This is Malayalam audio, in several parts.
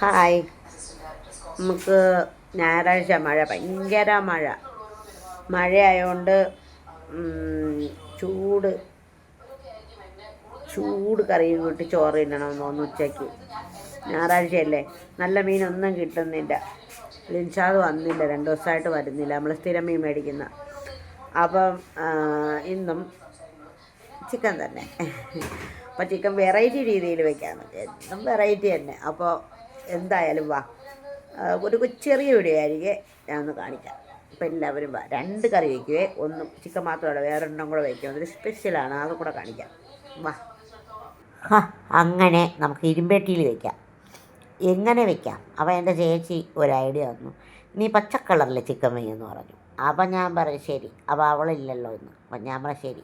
ഹായ് നമുക്ക് ഞായറാഴ്ച മഴ ഭയങ്കര മഴ. മഴയായതുകൊണ്ട് ചൂട് ചൂട് കറിയും കിട്ടി ചോറ് തിന്നണമെന്ന് തോന്നുന്നു ഉച്ചയ്ക്ക്. ഞായറാഴ്ചയല്ലേ? നല്ല മീനൊന്നും കിട്ടുന്നില്ല. ലിൻഷാദ് വന്നില്ല രണ്ട് ദിവസമായിട്ട് വരുന്നില്ല. നമ്മൾ സ്ഥിരം മീൻ മേടിക്കുന്ന. അപ്പം ഇന്നും ചിക്കൻ തന്നെ. അപ്പോൾ ചിക്കൻ വെറൈറ്റി രീതിയിൽ വെക്കാമെന്ന് എന്നും വെറൈറ്റി തന്നെ. അപ്പോൾ എന്തായാലും വാ. ഒരു ചെറിയ വീഡിയോ ഞാൻ ഒന്ന് കാണിക്കാം. അപ്പോൾ എല്ലാവരും വാ. രണ്ട് കറി വയ്ക്കുവേ ഒന്ന് ചിക്കൻ മാത്രമല്ല വേറെ എണ്ണം കൂടെ വയ്ക്കും അതൊരു സ്പെഷ്യലാണ് അതും കൂടെ കാണിക്കാം. വാ. അങ്ങനെ നമുക്ക് ഇരുമ്പേട്ടിയിൽ വയ്ക്കാം എങ്ങനെ വെക്കാം? അപ്പോൾ എന്റെ ചേച്ചി ഒരു ഐഡിയ തന്നു. നീ പച്ച കളറിൽ ചിക്കൻ വയ്യെന്ന് പറഞ്ഞു. അപ്പം ഞാൻ പറയും ശരി. അപ്പോൾ അവളില്ലല്ലോ എന്ന് അപ്പം ഞാൻ പറയാം ശരി.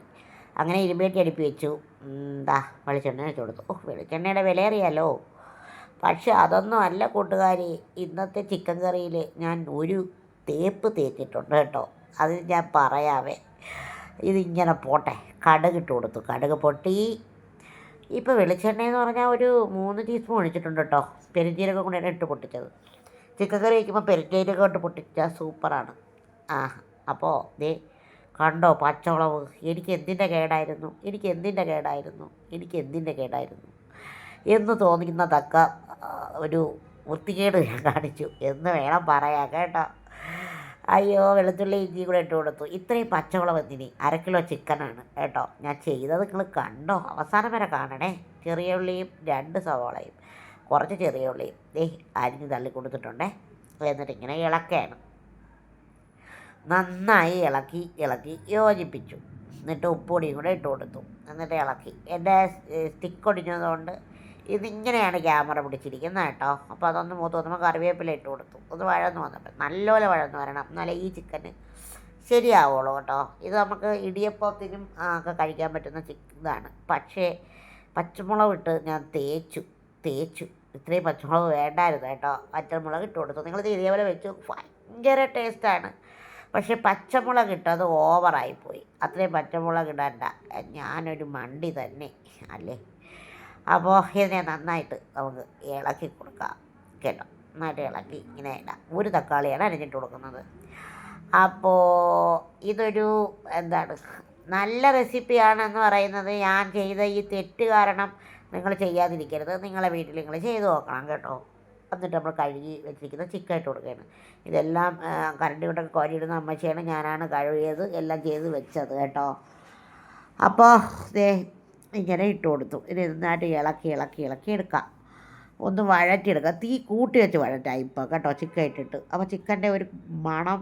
അങ്ങനെ ഇരുമ്പേട്ടി അടുപ്പി വെച്ചു. എന്താ വെളിച്ചെണ്ണ വെച്ച് കൊടുത്തു. ഓ വെളിച്ചെണ്ണയുടെ വില അറിയാലോ? പക്ഷെ അതൊന്നും അല്ല കൂട്ടുകാരി. ഇന്നത്തെ ചിക്കൻ കറിയിൽ ഞാൻ ഒരു തേപ്പ് തേച്ചിട്ടുണ്ട് കേട്ടോ. അത് ഞാൻ പറയാവേ. ഇതിങ്ങനെ പോട്ടെ. കടുക് ഇട്ട് കൊടുത്തു. കടുക് പൊട്ടി. ഇപ്പോൾ വെളിച്ചെണ്ണയെന്ന് പറഞ്ഞാൽ ഒരു മൂന്ന് ടീസ്പൂൺ ഒഴിച്ചിട്ടുണ്ട് കേട്ടോ. പെരുംജീരകം കൂടെയാണ് ഇട്ട് പൊട്ടിച്ചത്. ചിക്കൻ കറി വയ്ക്കുമ്പോൾ പെരുംജീരകം ഇട്ട് പൊട്ടിച്ചാൽ സൂപ്പറാണ്. ആ അപ്പോൾ ദേ കണ്ടോ പച്ചമുളക്. എനിക്ക് എന്തിന്റെ കേടായിരുന്നു? എനിക്ക് എന്തിന്റെ കേടായിരുന്നു? എനിക്ക് എന്തിന്റെ കേടായിരുന്നു? എന്ന് തോന്നിക്കുന്നതക്ക ആ, ഒരു വൃത്തികേട് കാണിച്ചു. എന്ന് വേണം പറയാൻ കേട്ടോ. അയ്യോ വെളുത്തുള്ളി ഇഞ്ചി കൂടെ ഇട്ട് കൊടുത്തു. ഇത്രയും പച്ചമുളക് എന്തിനി? അര കിലോ ചിക്കനാണ് കേട്ടോ. ഞാൻ ചെയ്തത് നിങ്ങൾ കണ്ടോ? അവസാനം വരെ കാണണേ. ചെറിയ ഉള്ളിയും രണ്ട് സവാളയും. കുറച്ച് ചെറിയ ഉള്ളിയും. ദേ അരിഞ്ഞ് തള്ളി കൊടുത്തിട്ടുണ്ടേ. എന്നിട്ട് ഇങ്ങനെ ഇളക്കുകയാണ്. നന്നായി ഇളക്കി ഇളക്കി യോജിപ്പിച്ചു. എന്നിട്ട് ഉപ്പൊടിയും കൂടെ ഇട്ട് കൊടുത്തു. എന്നിട്ട് ഇളക്കി. എന്റെ സ്റ്റിക്ക് ഒടിഞ്ഞതുകൊണ്ട് ഇതിങ്ങനെയാണ് ക്യാമറ പിടിച്ചിരിക്കുന്നത് കേട്ടോ. അപ്പോൾ അതൊന്ന് മൂത്ത് കറിവേപ്പില ഇട്ട് കൊടുത്തു. ഒന്ന് വഴന്ന് വന്നിട്ട് നല്ലപോലെ വഴന്ന് വരണം. എന്നാലേ ഈ ചിക്കന് ശരിയാവുള്ളൂ കേട്ടോ. ഇത് നമുക്ക് ഇടിയപ്പത്തിനും ഒക്കെ കഴിക്കാൻ പറ്റുന്ന ഇതാണ്. പക്ഷേ പച്ചമുളക് ഇട്ട് ഞാൻ തേച്ചു. തേച്ചു. ഇത്രയും പച്ചമുളക് വേണ്ടായിരുന്നു കേട്ടോ. പച്ചമുളക് ഇട്ട് കൊടുത്തു. നിങ്ങൾ ഇതേപോലെ വെച്ചു ഭയങ്കര ടേസ്റ്റാണ്. പക്ഷേ പച്ചമുളക് ഇട്ടത് ഓവറായിപ്പോയി അത്രയും പച്ചമുളക് ഇടണ്ട. ഞാനൊരു മണ്ടി തന്നെ അല്ലേ? അപ്പോൾ ഇതിനെ നന്നായിട്ട് നമുക്ക് ഇളക്കി കൊടുക്കാം. കേട്ടോ? നന്നായിട്ട് ഇളക്കി ഇങ്ങനെ ഒരു തക്കാളിയാണ് അരിഞ്ഞിട്ട് കൊടുക്കുന്നത്. അപ്പോൾ ഇതൊരു എന്താണ്? നല്ല റെസിപ്പിയാണെന്ന് പറയുന്നത് ഞാൻ ചെയ്ത ഈ തെറ്റ് കാരണം നിങ്ങൾ ചെയ്യാതിരിക്കരുത്. നിങ്ങളെ വീട്ടിൽ നിങ്ങൾ ചെയ്ത് നോക്കണം കേട്ടോ. എന്നിട്ട് നമ്മൾ കഴുകി വെച്ചിരിക്കുന്ന ചിക്കൻ ഇട്ട് കൊടുക്കുകയാണ്. ഇതെല്ലാം കറണ്ട് കൊണ്ടൊക്കെ കോരിയിടുന്ന അമ്മച്ചിയാണ് ഞാനാണ് കഴുകിയത്. എല്ലാം ചെയ്ത് വെച്ചത് കേട്ടോ. അപ്പോൾ ദേ ഇങ്ങനെ ഇട്ട് കൊടുത്തു. ഇത് നന്നായിട്ട് ഇളക്കി ഇളക്കി ഇളക്കി എടുക്കാം. ഒന്ന് വഴറ്റിയെടുക്കുക തീ കൂട്ടി വെച്ച് വഴറ്റാം ഇപ്പോൾ കേട്ടോ ചിക്കൻ ഇട്ടിട്ട് അപ്പോൾ ചിക്കന്റെ ഒരു മണം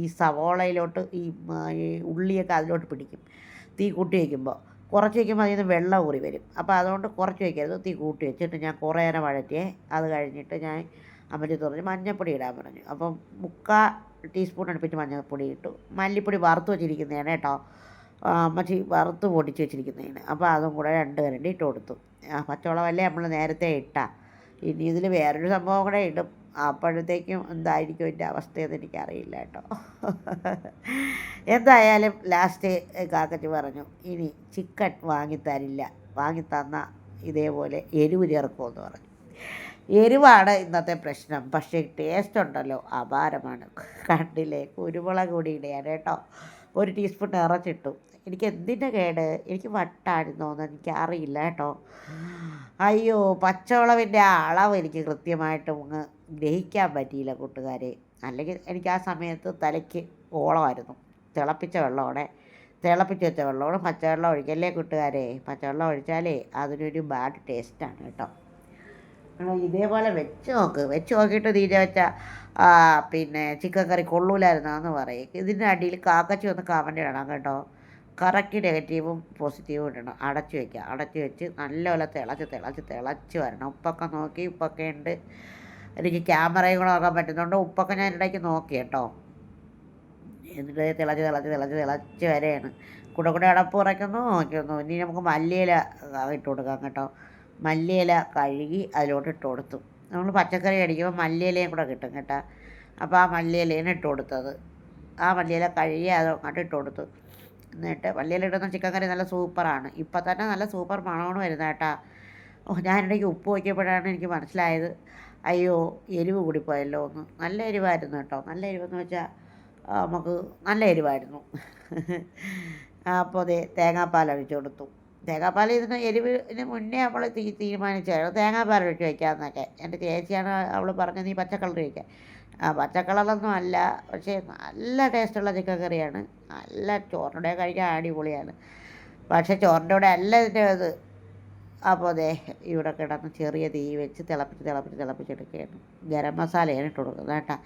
ഈ സവോളയിലോട്ട് ഈ ഉള്ളിയൊക്കെ അതിലോട്ട് പിടിക്കും. തീ കൂട്ടി വയ്ക്കുമ്പോൾ. കുറച്ച് വയ്ക്കുമ്പോൾ അതിൽ നിന്ന് വെള്ളം ഊറി വരും. അപ്പോൾ അതുകൊണ്ട് കുറച്ച് വയ്ക്കരുത്. തീ കൂട്ടി വെച്ചിട്ട് ഞാൻ കുറേ നേരം വഴറ്റിയേ. അത് കഴിഞ്ഞിട്ട് ഞാൻ അമ്മച്ചി തുറഞ്ഞ് മഞ്ഞൾപ്പൊടി ഇടാൻ പറഞ്ഞു. അപ്പം മുക്കാൽ ടീസ്പൂൺ അടുപ്പിച്ച് മഞ്ഞൾപ്പൊടി ഇട്ടു. മല്ലിപ്പൊടി വറുത്ത് വെച്ചിരിക്കുന്നതാണ് കേട്ടോ. അമ്മച്ചി വറുത്ത് പൊടിച്ച് വെച്ചിരിക്കുന്നതിന്. അപ്പോൾ അതും കൂടെ രണ്ട് കരണ്ടി ഇട്ട് കൊടുത്തു. ആ പച്ചവളമല്ലേ നമ്മൾ നേരത്തെ ഇട്ടാ. ഇനി ഇതിൽ വേറൊരു സംഭവം കൂടെ ഇടും. അപ്പോഴത്തേക്കും എന്തായിരിക്കും എന്റെ അവസ്ഥയെന്ന് എനിക്കറിയില്ല കേട്ടോ. എന്തായാലും ലാസ്റ്റ് കാക്കറ്റ് പറഞ്ഞു ഇനി ചിക്കൻ വാങ്ങിത്തരില്ല വാങ്ങിത്തന്ന ഇതേപോലെ എരിവ് ചേർക്കുമെന്ന് പറഞ്ഞു. എരിവാണ് ഇന്നത്തെ പ്രശ്നം. പക്ഷേ ടേസ്റ്റ് ഉണ്ടല്ലോ അപാരമാണ്. കണ്ടില്ലേ? കുരുമുളക് കൂടി ഇടുകയാണ് കേട്ടോ. ഒരു ടീസ്പൂൺ നിറച്ചിട്ടു. എനിക്ക് എന്തിന്റെ കേട്? എനിക്ക് വട്ടായിരുന്നോന്ന് എനിക്ക് അറിയില്ല കേട്ടോ. അയ്യോ പച്ചവളവിന്റെ അളവ് എനിക്ക് കൃത്യമായിട്ട് അങ്ങ് ഗ്രഹിക്കാൻ പറ്റിയില്ല കൂട്ടുകാരെ. അല്ലെങ്കിൽ എനിക്ക് ആ സമയത്ത് തലയ്ക്ക് ഓളമായിരുന്നു. തിളപ്പിച്ച വെള്ളമാണ്. തിളപ്പിച്ച് വെച്ച വെള്ളമാണ് പച്ചവെള്ളം ഒഴിക്കല്ലേ കൂട്ടുകാരെ? പച്ചവെള്ളം ഒഴിച്ചാലേ അതിനൊരു ബാഡ് ടേസ്റ്റാണ് കേട്ടോ. ഇതേപോലെ വെച്ച് നോക്ക്. വെച്ച് നോക്കിയിട്ട് തീരെ വെച്ച പിന്നെ ചിക്കൻ കറി കൊള്ളൂലായിരുന്നു എന്ന് പറയും. ഇതിന്റെ അടിയിൽ കാക്കച്ചി ഒന്ന് കമന്റ് ഇടണം കേട്ടോ. കറക്റ്റ് നെഗറ്റീവും പോസിറ്റീവും ഇടണം. അടച്ചു വയ്ക്കുക അടച്ചു വെച്ച് നല്ലപോലെ തിളച്ച് തിളച്ച് തിളച്ച് വരണം. ഉപ്പൊക്കെ നോക്കി ഉപ്പൊക്കെ ഉണ്ട്. എനിക്ക് ക്യാമറയും കൂടെ നോക്കാൻ പറ്റുന്നുണ്ട്. ഉപ്പൊക്കെ ഞാൻ ഇടയ്ക്ക് നോക്കി കേട്ടോ. എന്നിട്ട് തിളച്ച് തിളച്ച് തിളച്ച് തിളച്ച് വരെയാണ്. കൂടെ കൂടെ അടപ്പ് കുറയ്ക്കുന്നു നോക്കിയൊന്നു. ഇനി നമുക്ക് മല്ലിയില ഇട്ട് കൊടുക്കാം കേട്ടോ. മല്ലിയില കഴുകി അതിലോട്ട് ഇട്ട് കൊടുത്തു. നമ്മൾ പച്ചക്കറി അടിക്കുമ്പോൾ മല്ലിയിലയും കൂടെ കിട്ടും കേട്ടോ. അപ്പോൾ ആ മല്ലിയിലയാണ് ഇട്ട് കൊടുത്തത്. ആ മല്ലിയില കഴുകി അത് അങ്ങോട്ട് ഇട്ട് കൊടുത്തു. എന്നിട്ട് പള്ളിയിലിടുന്ന ചിക്കൻ കറി നല്ല സൂപ്പറാണ്. ഇപ്പം തന്നെ നല്ല സൂപ്പർ മണമാണ് വരുന്നത് കേട്ടോ. ഓ ഞാനിടയ്ക്ക് ഉപ്പ് നോക്കിയപ്പോഴാണ് എനിക്ക് മനസ്സിലായത്. അയ്യോ എരിവ് കൂടിപ്പോയല്ലോ ഒന്ന് നല്ല എരിവായിരുന്നു കേട്ടോ. നല്ല എരിവെന്ന് വെച്ചാൽ നമുക്ക് നല്ല എരിവായിരുന്നു. അപ്പോൾ അതെ തേങ്ങാപ്പാൽ ഒഴിച്ചു കൊടുത്തു. തേങ്ങാപ്പാൽ ഇതിന് എരിവിന് മുന്നേ നമ്മൾ തീ തീരുമാനിച്ചായിരുന്നു തേങ്ങാപ്പാൽ ഒഴിച്ച് വയ്ക്കാമെന്നൊക്കെ എന്റെ ചേച്ചിയാണ് അവൾ പറഞ്ഞത് നീ പച്ചക്കളർ വയ്ക്കാൻ ആ പച്ചക്കളറൊന്നും അല്ല പക്ഷേ നല്ല ടേസ്റ്റുള്ള ചിക്കൻ കറിയാണ്. നല്ല ചോറിന്റെ കഴിക്കാൻ അടിപൊളിയാണ്. പക്ഷേ ചോറിന്റെ കൂടെ അല്ല ഇതിന്റെ ഇത്. അപ്പോൾ അതെ ഇവിടെ കിടന്ന് ചെറിയ തീ വെച്ച് തിളപ്പിച്ച് തിളപ്പിച്ച് തിളപ്പിച്ചെടുക്കുകയാണ്. ഗരം മസാലയാണ് ഇട്ട് കൊടുക്കുന്നത് കേട്ടോ.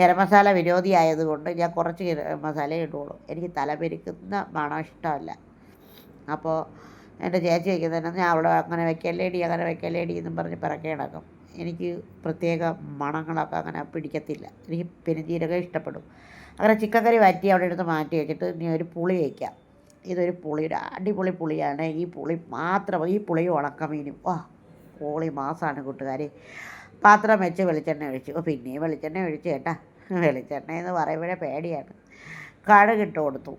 ഗരം മസാല വിരോധിയായതുകൊണ്ട് ഞാൻ കുറച്ച് ഗരം മസാല ഇട്ടുള്ളൂ എനിക്ക് തലപെരുക്കുന്ന മണം ഇഷ്ടമല്ല. അപ്പോൾ എന്റെ ചേച്ചി വയ്ക്കുന്നതിന് ഞാൻ അവിടെ അങ്ങനെ വയ്ക്കല്ലേടി അങ്ങനെ വയ്ക്കല്ലേടി എന്നും പറഞ്ഞ് പിറക്കെ കിടക്കും എനിക്ക് പ്രത്യേക മണങ്ങളൊക്കെ അങ്ങനെ പിടിക്കത്തില്ല. എനിക്ക് പെരുംജീരകം ഇഷ്ടപ്പെടും. അങ്ങനെ ചിക്കൻ കറി വറ്റി അവിടെ എടുത്ത് മാറ്റി വെച്ചിട്ട് ഇനി ഒരു പുളി വയ്ക്കാം. ഇതൊരു പുളി ഒരു അടിപൊളി പുളിയാണ്. ഈ പുളി മാത്രം ഈ പുളിയും ഉണക്കമീനും വാ പുളി മാസമാണ് കൂട്ടുകാർ പാത്രം വെച്ച് വെളിച്ചെണ്ണ ഒഴിച്ചു. പിന്നെയും വെളിച്ചെണ്ണ ഒഴിച്ചു കേട്ടാ. വെളിച്ചെണ്ണ എന്ന് പറയുമ്പോഴേ പേടിയാണ്. കഴുകിട്ട് കൊടുത്തു.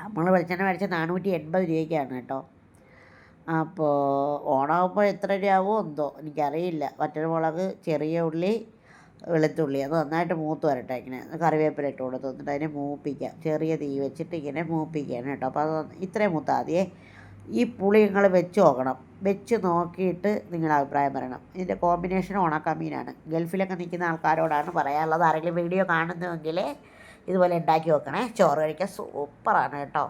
നമ്മൾ വെളിച്ചെണ്ണ മേടിച്ച നാനൂറ്റി എൺപത് രൂപയ്ക്കാണ് കേട്ടോ. അപ്പോൾ ഓണാകുമ്പോൾ എത്ര രൂപയാവോ എന്തോ എനിക്കറിയില്ല. വറ്റൽമുളക് ചെറിയ ഉള്ളി വെളുത്തുള്ളി അത് നന്നായിട്ട് മൂത്ത് വരട്ടെ ഇങ്ങനെ. കറിവേപ്പില ഇട്ട് കൊടുത്ത് എന്നിട്ട് അതിനെ മൂപ്പിക്കാം. ചെറിയ തീ വെച്ചിട്ട് ഇങ്ങനെ മൂപ്പിക്കുകയാണ് കേട്ടോ. അപ്പോൾ അത് ഇത്രയും മൂത്താതിയേ ഈ പുളി നിങ്ങൾ വെച്ച് നോക്കണം. വെച്ച് നോക്കിയിട്ട് നിങ്ങളുടെ അഭിപ്രായം പറയണം. ഇതിന്റെ കോമ്പിനേഷൻ ഉണക്കമീനാണ് ഗൾഫിലൊക്കെ നിൽക്കുന്ന ആൾക്കാരോടാണ് പറയാനുള്ളത്. ആരെങ്കിലും വീഡിയോ കാണുന്നുവെങ്കിൽ ഇതുപോലെ ഉണ്ടാക്കി വെക്കണേ. ചോറ് കഴിക്കാൻ സൂപ്പറാണ് കേട്ടോ.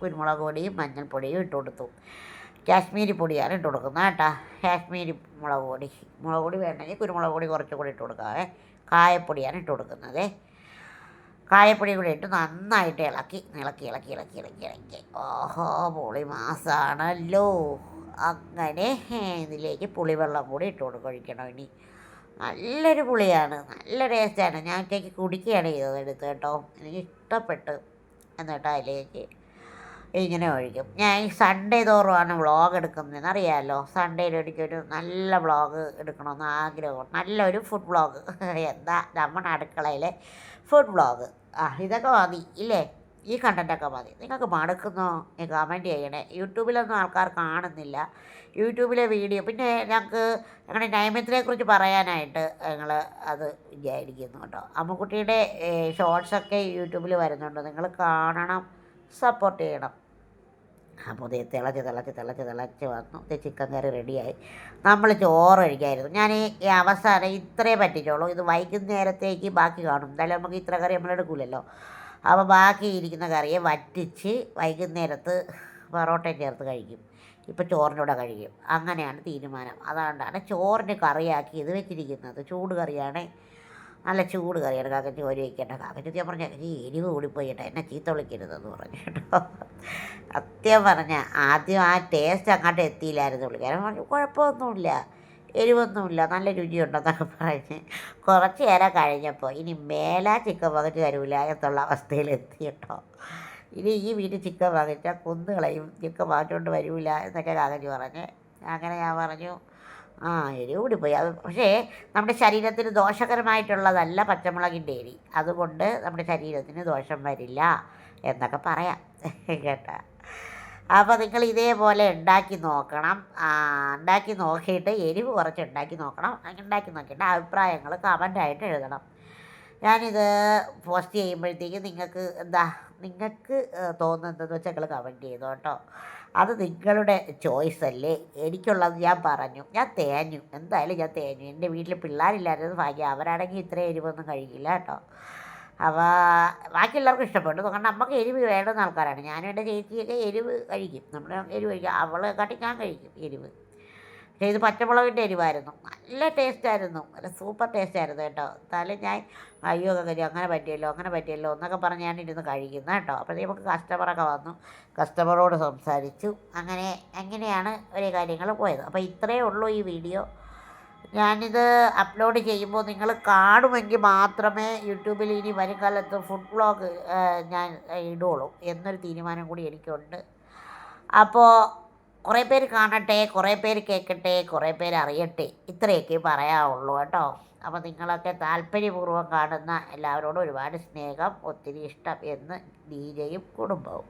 കുരുമുളക് പൊടിയും മഞ്ഞൾപ്പൊടിയും ഇട്ട് കൊടുത്തു. കാശ്മീരി പൊടിയാണ് ഇട്ട് കൊടുക്കുന്നത് കേട്ടോ. കാശ്മീരി മുളക് പൊടി. മുളക് പൊടി വേണമെങ്കിൽ കുരുമുളക് പൊടി കുറച്ചും കൂടി ഇട്ട് കൊടുക്കാവേ കായപ്പൊടിയാണ് ഇട്ട് കൊടുക്കുന്നത്. കായപ്പൊടി കൂടി ഇട്ട് നന്നായിട്ട് ഇളക്കി ഇളക്കി ഇളക്കി ഇളക്കി ഇളക്കി ഇളക്കി. ഓഹോ പുളി മാസമാണല്ലോ അങ്ങനെ ഇതിലേക്ക് പുളിവെള്ളം കൂടി ഇട്ട് കൊടുക്കഴിക്കണം ഇനി. നല്ലൊരു പുളിയാണ്. നല്ല ടേസ്റ്റാണ്. ഞാൻ ഒറ്റയ്ക്ക് കുടിക്കുകയാണ് ചെയ്തത് എടുത്ത് കേട്ടോ. എനിക്ക് ഇഷ്ടപ്പെട്ടു എന്നിട്ട് അതിലേക്ക് ഇങ്ങനെ ഒഴിക്കും. ഞാൻ ഈ സൺഡേ തോറുമാണ് വ്ളോഗ് എടുക്കുന്നതെന്ന് അറിയാമല്ലോ സൺഡേയിൽ എനിക്കൊരു നല്ല വ്ളോഗ് എടുക്കണമെന്ന് ആഗ്രഹം. നല്ലൊരു ഫുഡ് വ്ളോഗ് എന്താ നമ്മുടെ അടുക്കളയിലെ ഫുഡ് വ്ളോഗ് ആ ഇതൊക്കെ മതി ഇല്ലേ? ഈ കണ്ടന്റൊക്കെ മതി. നിങ്ങൾക്ക് മടുക്കുന്നോ? കമന്റ് ചെയ്യണേ. യൂട്യൂബിലൊന്നും ആൾക്കാർ കാണുന്നില്ല. യൂട്യൂബിലെ വീഡിയോ പിന്നെ ഞങ്ങൾക്ക് ഞങ്ങളുടെ കുറിച്ച് പറയാനായിട്ട് ഞങ്ങൾ അത് വിചാരിക്കുന്നു കേട്ടോ. അമ്മുക്കുട്ടിയുടെ ഷോർട്സൊക്കെ യൂട്യൂബിൽ വരുന്നുണ്ട്. നിങ്ങൾ കാണണം സപ്പോർട്ട് ചെയ്യണം. അപ്പോൾ ഇത് തിളച്ച് തിളച്ച് തിളച്ച് തിളച്ച് വന്നു. ഇത് ചിക്കൻ കറി റെഡിയായി നമ്മൾ ചോറ് കഴിക്കായിരുന്നു. ഞാൻ ഈ അവസാനം ഇത്രേ പറ്റിച്ചോളൂ. ഇത് വൈകുന്നേരത്തേക്ക് ബാക്കി കാണും. എന്തായാലും നമുക്ക് ഇത്ര കറി നമ്മൾ എടുക്കില്ലല്ലോ അപ്പോൾ ബാക്കി ഇരിക്കുന്ന കറിയെ വറ്റിച്ച് വൈകുന്നേരത്ത് പൊറോട്ടയും ചേർത്ത് കഴിക്കും. ഇപ്പോൾ ചോറിന്റെ കൂടെ കഴിക്കും. അങ്ങനെയാണ് തീരുമാനം. അതുകൊണ്ടാണ് ചോറിന് കറിയാക്കി ഇത് വെച്ചിരിക്കുന്നത്. ചൂട് കറിയാണ്. നല്ല ചൂട് കറിയാണ്. കാക്കച്ചി ഒരു വയ്ക്കേണ്ട കാക്കച്ചി ഞാൻ പറഞ്ഞ ഈ എരിവ് കൂടിപ്പോയി കേട്ടോ. എന്നെ ചീത്ത വിളിക്കരുതെന്ന് പറഞ്ഞു കേട്ടോ. സത്യം പറഞ്ഞ ആദ്യം ആ ടേസ്റ്റ് അങ്ങോട്ട് എത്തിയില്ലായിരുന്നു പുള്ളിക്കാരൻ പറഞ്ഞു കുഴപ്പമൊന്നുമില്ല. എരിവൊന്നുമില്ല. നല്ല രുചിയുണ്ടെന്നൊക്കെ പറഞ്ഞ്. കുറച്ച് നേരം കഴിഞ്ഞപ്പോൾ ഇനി മേലാ ചിക്കൻ വകച്ച് തരൂല എന്നുള്ള അവസ്ഥയിലെത്തി കേട്ടോ. ഇനി ഈ വീട്ടിൽ ചിക്കൻ വാങ്ങിച്ചാൽ കുന്നുകളയും ചിക്കൻ വാങ്ങിച്ചുകൊണ്ട് വരൂല എന്നൊക്കെ കാകജി പറഞ്ഞ്. അങ്ങനെ ഞാൻ പറഞ്ഞു ആ എരിവ് പോയി. അത് പക്ഷേ നമ്മുടെ ശരീരത്തിന് ദോഷകരമായിട്ടുള്ളതല്ല പച്ചമുളകിന്റെ എരി. അതുകൊണ്ട് നമ്മുടെ ശരീരത്തിന് ദോഷം വരില്ല എന്നൊക്കെ പറയാം. കേട്ടോ. അപ്പോൾ നിങ്ങൾ ഇതേപോലെ ഉണ്ടാക്കി നോക്കണം. ഉണ്ടാക്കി നോക്കിയിട്ട് എരിവ് കുറച്ച് ഉണ്ടാക്കി നോക്കണം. ഉണ്ടാക്കി നോക്കിയിട്ട് അഭിപ്രായങ്ങൾ കമന്റായിട്ട് എഴുതണം. ഞാനിത് പോസ്റ്റ് ചെയ്യുമ്പോഴത്തേക്ക് നിങ്ങൾക്ക് എന്താ നിങ്ങൾക്ക് തോന്നുന്നതെന്ന് വെച്ചാൽ നിങ്ങൾ കമന്റ് ചെയ്തു കേട്ടോ. അത് നിങ്ങളുടെ ചോയ്സ് അല്ലേ? എനിക്കുള്ളത് ഞാൻ പറഞ്ഞു. ഞാൻ തേഞ്ഞു. എന്തായാലും ഞാൻ തേഞ്ഞു. എന്റെ വീട്ടിൽ പിള്ളേരില്ലായിരുന്നു ഭാഗ്യം. അവരാണെങ്കിൽ ഇത്രയും എരിവൊന്നും കഴിക്കില്ല കേട്ടോ. അപ്പോൾ ബാക്കി എല്ലാവർക്കും ഇഷ്ടപ്പെട്ടു കാരണം നമുക്ക് എരിവ് വേണ്ടുന്ന ആൾക്കാരാണ്. ഞാനും എന്റെ ചേച്ചിയൊക്കെ എരിവ് കഴിക്കും. നമ്മൾ എരിവ് കഴിക്കും. അവളെ കാട്ടി ഞാൻ കഴിക്കും എരിവ്. പക്ഷേ ഇത് പച്ചമുളകിന്റെ എരിവായിരുന്നു. നല്ല ടേസ്റ്റായിരുന്നു നല്ല സൂപ്പർ ടേസ്റ്റായിരുന്നു കേട്ടോ. എന്നാലും ഞാൻ അയ്യോ കഴിയും അങ്ങനെ പറ്റിയല്ലോ അങ്ങനെ പറ്റിയല്ലോ എന്നൊക്കെ പറഞ്ഞ് ഞാൻ ഇരുന്ന് കഴിക്കുന്നത് കേട്ടോ. അപ്പോഴത്തേക്ക് നമുക്ക് കസ്റ്റമറൊക്കെ വന്നു. കസ്റ്റമറോട് സംസാരിച്ചു. അങ്ങനെ അങ്ങനെയാണ് ഒരു കാര്യങ്ങൾ പോയത്. അപ്പോൾ ഇത്രയേ ഉള്ളൂ ഈ വീഡിയോ ഞാനിത് അപ്ലോഡ് ചെയ്യുമ്പോൾ നിങ്ങൾ കാണുമെങ്കിൽ മാത്രമേ യൂട്യൂബിൽ ഇനി വരും കാലത്ത് ഫുഡ് വ്ളോഗ് ഞാൻ ഇടുകയുള്ളൂ എന്നൊരു തീരുമാനം കൂടി എനിക്കുണ്ട്. അപ്പോൾ കുറേ പേര് കാണട്ടെ കുറേ പേര് കേൾക്കട്ടെ കുറേ പേര് അറിയട്ടെ ഇത്രയൊക്കെ പറയാവുള്ളൂ കേട്ടോ. അപ്പോൾ നിങ്ങളൊക്കെ താല്പര്യപൂർവം കാണുന്ന എല്ലാവരോടും ഒരുപാട് സ്നേഹം ഒത്തിരി ഇഷ്ടം എന്ന് ഡീജയും കുടുംബവും.